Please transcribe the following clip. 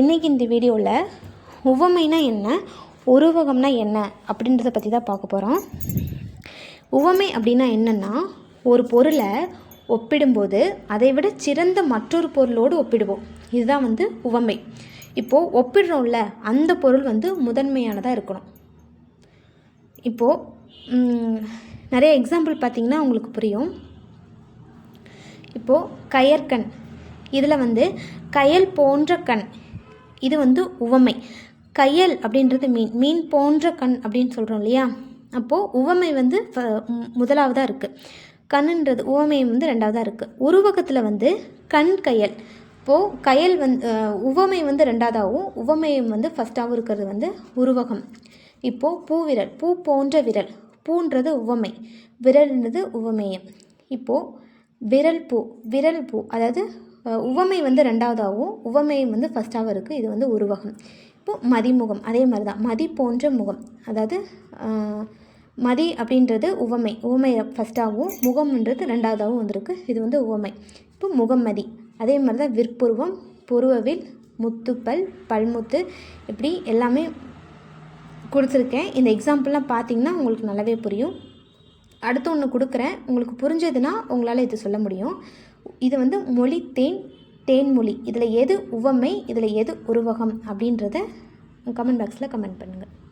இன்றைக்கி இந்த வீடியோவில் உவமைனா என்ன உருவகம்னா என்ன அப்படின்றத பற்றி தான் பார்க்க போகிறோம் உவமை அப்படின்னா என்னென்னா ஒரு பொருளை ஒப்பிடும்போது அதை விட சிறந்த மற்றொரு பொருளோடு ஒப்பிடுவோம். இதுதான் வந்து உவமை. இப்போது ஒப்பிடுறோம்ல அந்த பொருள் வந்து முதன்மையானதாக இருக்கணும். இப்போது நிறைய எக்ஸாம்பிள் பார்த்தீங்கன்னா உங்களுக்கு புரியும். இப்போது கயற்கண். இதில் வந்து கயல் போன்ற கண். இது வந்து உவமை. கையல் அப்படின்றது மீன். மீன் போன்ற கண் அப்படின்னு சொல்கிறோம் இல்லையா? அப்போது உவமை வந்து முதலாவதாக இருக்குது கண்ணுன்றது உவமை வந்து ரெண்டாவதாக இருக்குது உருவகத்தில் வந்து கண் கையல். இப்போது கயல் வந்து உவமை வந்து ரெண்டாவதாகவும் உவமையும் வந்து ஃபஸ்ட்டாகவும் இருக்கிறது வந்து உருவகம். இப்போது பூவிரல் பூ போன்ற விரல். பூன்றது உவமை. விரல்ன்றது உவமேயம். இப்போது விரல் பூ விரல் பூ அதாவது உவமை வந்து ரெண்டாவதாகவும் உவமையும் வந்து ஃபஸ்ட்டாகவும் இருக்குது இது வந்து உருவகம். இப்போது மதிமுகம் அதே மாதிரி தான் மதி போன்ற முகம். அதாவது மதி அப்படின்றது உவமை. உவமை ஃபஸ்ட்டாகவும் முகம்ன்றது ரெண்டாவதாகவும் வந்திருக்கு. இது வந்து உவமை. இப்போ முகம்மதி அதே மாதிரி தான் விற்புருவம் புருவவில் முத்துப்பல் பல்முத்து இப்படி எல்லாமே கொடுத்துருக்கேன். இந்த எக்ஸாம்பிள்லாம் பார்த்தீங்கன்னா உங்களுக்கு நல்லாவே புரியும். அடுத்து ஒன்று கொடுக்குறேன். உங்களுக்கு புரிஞ்சதுன்னா உங்களால் இது சொல்ல முடியும். இது வந்து மொழி தேன் தேன்மொழி இதில் எது உவமை இதில் எது உருவகம் அப்படின்றத கமெண்ட் பாக்ஸில் கமெண்ட் பண்ணுங்கள்